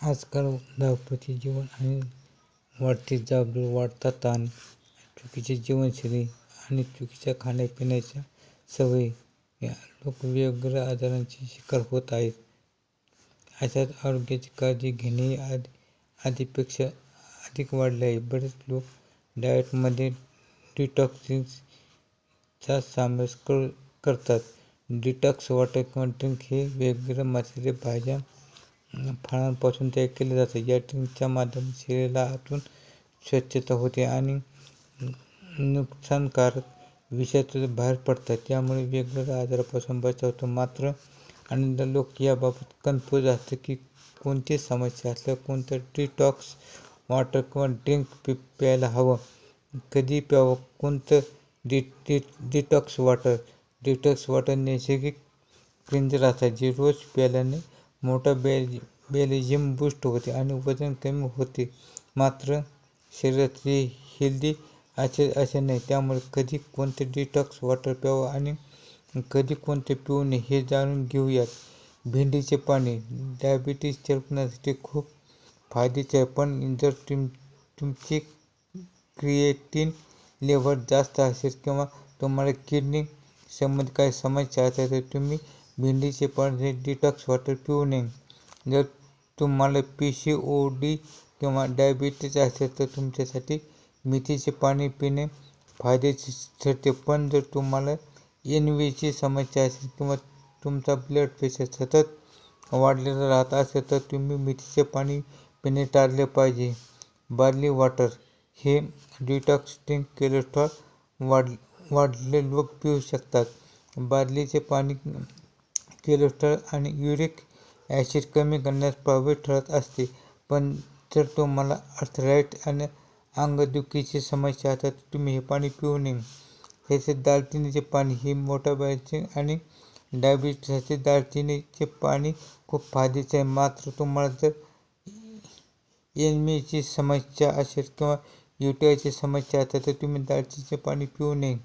आजकाल धावपळीचे जीवन आणि वाढती जबाबदारी, वाढता ताण, चुकीची जीवनशैली आणि चुकीच्या खाण्यापिण्याच्या सवयी या लोक वेगवेगळ्या आजारांची शिकार होत आहेत. अशात आरोग्याची काळजी घेणे आधी आधीपेक्षा अधिक वाढले आहे. बरेच लोक डाएटमध्ये डिटॉक्सिन्सचा समावेश कर करतात. डिटॉक्स वॉटर किंवा ड्रिंक हे वेगवेगळ्या मसाले, भाज्या, फळांपासून तयार केले जातात. या ड्रिंकच्या माध्यमातून शरीराला आतून स्वच्छता होते आणि नुकसानकारक विषारी बाहेर पडतात. त्यामुळे वेगवेगळ्या आजारापासून बचाव होतो. मात्र अनेकदा लोक याबाबत कन्फ्यूज असतं की कोणती समस्या असल्या कोणतं डिटॉक्स वॉटर किंवा ड्रिंक प्यायला हवं, कधी प्यावं. कोणतं डिटॉक्स वॉटर? डिटॉक्स वॉटर नैसर्गिक क्लिंजर असतात जे रोज प्यायल्याने मेटाबॉलिझम बूस्ट होते आणि वजन कमी होते. मात्र शरीरातली हेल्दी असे नाही. त्यामुळे कधी कोणते डिटॉक्स वॉटर प्यावं आणि कधी कोणते पिऊ नये हे जाणून घेऊयात. भेंडीचे पाणी डायबिटीज चरपण्यासाठी खूप फायद्याचे आहे. पण जर तुम तुमची क्रिएटिन लेवल जास्त असेल किंवा तुम्हाला किडनी संबंधित काही समस्या असेल तर तुम्ही भेंडीचे पाण्याचे डिटॉक्स वॉटर पिऊ नये. जर तुम्हाला पीशी ओ डी किंवा डायबिटीज असेल तर तुमच्यासाठी मेथीचे पाणी पिणे फायदेशीर ठरते. पण जर तुम्हाला एनिमियाची समस्या असेल किंवा तुमचा ब्लड प्रेशर सतत वाढलेला राहत असेल तर तुम्ही मेथीचे पाणी पिणे टाळले पाहिजे. बार्ली वॉटर हे डिटॉक्स ड्रिंक वाढ वाढले लोक पिऊ शकतात. बार्लीचे पाणी कोलेस्टेरॉल आणि युरिक ॲसिड कमी करण्यास प्रभावी ठरत असते. पण जर तुम्हाला अर्थराईट आणि अंगदुखीची समस्या असेल तर तुम्ही हे पाणी पिऊ नये. तसेच दालचिनीचे पाणी हे मेटाबॉलिझम आणि डायबेटिससाठी दालचिनीचे पाणी खूप फायद्याचे आहे. मात्र तुम्हाला जर एनिमियाची समस्या असेल किंवा युटीआयची समस्या असेल तर तुम्ही दालचिनीचे पाणी पिऊ नये.